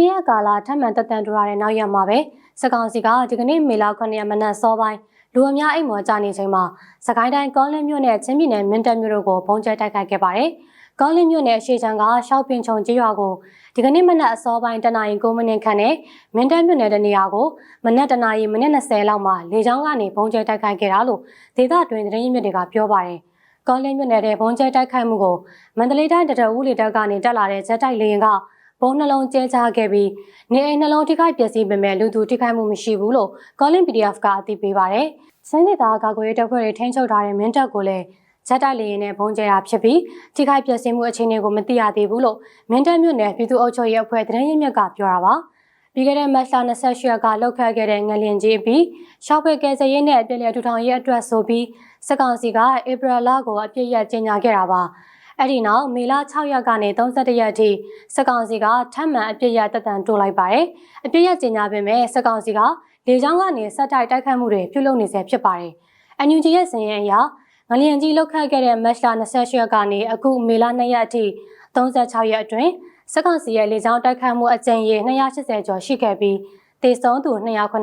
ပြည့်ရကာလာထပ်မံတက်တန်တူရတဲ့နောက်ရက်မှာပဲစကောင်စီကဒီကနေ့မေလ9ရက်မနက်စောပိုင်းလူအများအိမ်မော်ကြနေချိန်မှာစကိုင်းတိုင်းကောင်းလင်းမြို့နယ်ချင်းပြည်နယ်မင်းတပ်မြို့တို့ကိုပုံကျဲတိုက်ခိုက်ခဲ့ပါတယ်။ကောင်းလင်းမြို့နယ်အရှိချံကရှောက်ပင်ချုံကျေးရွာကိုဒီကနေ့မနက်အစောပိုင်းတနအီ9မိနစ်ခန့်နဲ့မင်းတပ်မြို့နယ်တနေရာကိုမနက်တနာရီမိနစ်20လောက်မှာလေကြောင်းကနေပုံကျဲတိုက်ခိုက်ခဲ့တာလို့ဒေသတွင်သတင်းရင်းမြစ်တွေကပြောပါတယ်။ကောင်းလင်းမြို့နယ်တဲ့ပုံကျဲတိုက်ခိုက်မှုကိုမန္တလေးတိုင်းတရဝူလီတပ်ကနေတက်လာတဲ့ဂျက်တိုက်လေယာဉ်က ဘုံနှလုံးကျဲချခဲ့ပြီးနေအိမ်နှလုံးထိခိုက်ပျက်စီးပေမဲ့လူသူထိခိုက်မှုမရှိဘူးလို့ Calling PDF ကအသိပေးပါတယ်။စင်းဒေတာကာကွယ်ရေးတပ်ဖွဲ့တွေထိန်းချုပ်ထားတဲ့မင်းတပ်ကိုလည်းဂျက်တိုက်လေယာဉ်နဲ့ဘုံကျဲတာဖြစ်ပြီးထိခိုက်ပျက်စီးမှုအခြေအနေကိုမသိရသေးဘူးလို့မင်းတပ်မြို့နယ်ပြည်သူ့အုပ်ချုပ်ရေးအဖွဲ့သတင်းရင်းမြစ်ကပြောတာပါ။ပြီးခဲ့တဲ့မတ်လ28ရက်ကလောက်ခတ်ခဲ့တဲ့ငလျင်ကြီးပြီးရှောက်ဖွေကဲစရေးနဲ့အပြည့်လျက်ထူထောင်ရေးအတွက်ဆိုပြီးစကောင်စီကဧပြီလကိုအပြည့်ရက်ကြီးညာခဲ့တာပါ။ အဲ့ဒီနောက်မေလ6ရက်ကနေ31ရက်အထိစကောင်စီကထပ်မံအပြည့်ရတက်တန်တိုးလိုက်ပါတယ်။အပြည့်ရကြီးညာပေမဲ့စကောင်စီကလေကြောင်းကနေစက်တိုက်တိုက်ခတ်မှုတွေပြုလုပ်နေဆဲဖြစ်ပါတယ်။ NUG ရဲ့စင်ရင်အရငလျင်ကြီးလောက်ခတ်ခဲ့တဲ့မတ်လ28ရက်ကနေအခုမေလ2ရက်အထိ36ရက်အတွင်းစက်ကောင်စီရဲ့လေကြောင်းတိုက်ခတ်မှုအကြိမ်ရေ280ကျော်ရှိခဲ့ပြီးတေဆုံးသူ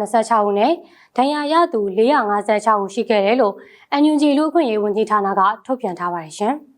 286ဦးနဲ့ဒဏ်ရာရသူ456ဦးရှိခဲ့တယ်လို့ NUG လူ့အခွင့်အရေးဝန်ကြီးဌာနကထုတ်ပြန်ထားပါတယ်ရှင်။